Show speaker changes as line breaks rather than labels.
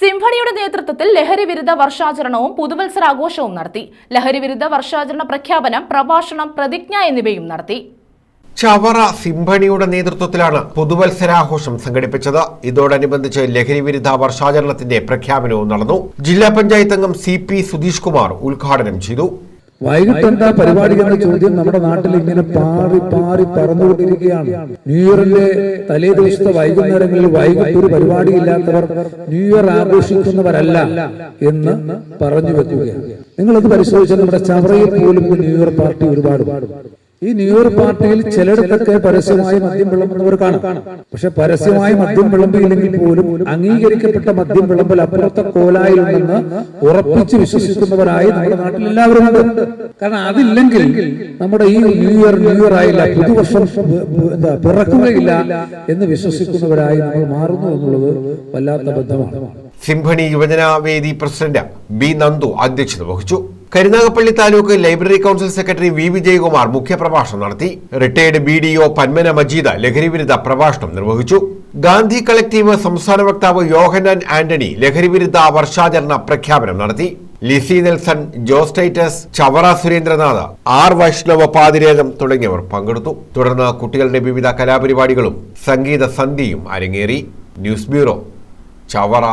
സിംഫണിയുടെ നേതൃത്വത്തിൽ ലഹരി വിരുദ്ധ വർഷാചരണവും പുതുവത്സരാഘോഷവും നടത്തി. ലഹരി വിരുദ്ധ വർഷാചരണ പ്രഖ്യാപനം പ്രഭാഷണം പ്രതിജ്ഞ എന്നിവയും നടത്തി.
ചവറ സിംഭണിയുടെ നേതൃത്വത്തിലാണ് പുതുവത്സരാഘോഷം സംഘടിപ്പിച്ചത്. ഇതോടനുബന്ധിച്ച് ലഹരി വിരുദ്ധ വർഷാചരണത്തിന്റെ പ്രഖ്യാപനവും നടന്നു. ജില്ലാ പഞ്ചായത്ത് അംഗം സി പി സുധീഷ് കുമാർ ഉദ്ഘാടനം ചെയ്തു.
വൈകിട്ട് എന്താ പരിപാടി എന്ന ചോദ്യം നമ്മുടെ നാട്ടിൽ ഇങ്ങനെ പാറി പാറി പറന്നുകൊണ്ടിരിക്കുകയാണ്. ന്യൂ ഇയറിന്റെ തലേ ദിവസത്തെ വൈകുന്നേരങ്ങളിൽ വൈകിട്ട് ഒരു പരിപാടി ഇല്ലാത്തവർ ന്യൂ ഇയർ ആഘോഷിക്കുന്നവരല്ല എന്ന് പറഞ്ഞു വെക്കുകയാണ്. നിങ്ങളത് പരിശോധിച്ചാൽ നമ്മുടെ ചവറയിൽ പോലും ന്യൂ ഇയർ പാർട്ടി ഒരുപാട് ഈ ന്യൂ ഇയർ പാർട്ടിയിൽ ചിലയിടത്തൊക്കെ പരസ്യമായി മദ്യം വിളമ്പുന്നവർ കാണാം. പക്ഷെ പരസ്യമായി മദ്യം വിളമ്പിയില്ലെങ്കിൽ പോലും അംഗീകരിക്കപ്പെട്ട മദ്യം വിളമ്പൽ അപ്പുറത്തെ കോലായിലുണ്ടെന്ന് ഉറപ്പിച്ച് വിശ്വസിക്കുന്നവരായി നമ്മുടെ നാട്ടിൽ എല്ലാവരും ഉണ്ട്. കാരണം അതില്ലെങ്കിൽ നമ്മുടെ ഈ ന്യൂ ഇയർ ന്യൂ ഇയർ ആയില്ല പുതുവർഷം എന്താ പിറക്കുകയില്ല എന്ന് വിശ്വസിക്കുന്നവരായി നമ്മൾ മാറുന്നു എന്നുള്ളത് വല്ലാത്ത ബന്ധമാണ്.
സിംഭണി യുവജന വേദി പ്രസിഡന്റ് ബി നന്ദു അധ്യക്ഷത വഹിച്ചു. Karunagappally taluk library council secretary V Vijayakumar മുഖ്യപ്രഭാഷണം നടത്തി. Retired B D O Panmana Majeed ലഹരി വിരുദ്ധ പ്രഭാഷണം നിർവഹിച്ചു. ഗാന്ധി കളക്ടീവ് സംസ്ഥാന വക്താവ് യോഹനാൻ ആന്റണി ലഹരി വിരുദ്ധ വർഷാചരണ പ്രഖ്യാപനം നടത്തി. Lissy Nelson Jose Titus Chavara Surendranath R Vaishnava പാതിരേഖം തുടങ്ങിയവർ പങ്കെടുത്തു. തുടർന്ന് കുട്ടികളുടെ വിവിധ കലാപരിപാടികളും സംഗീത സന്ധ്യയും അരങ്ങേറി. News bureau Chavara.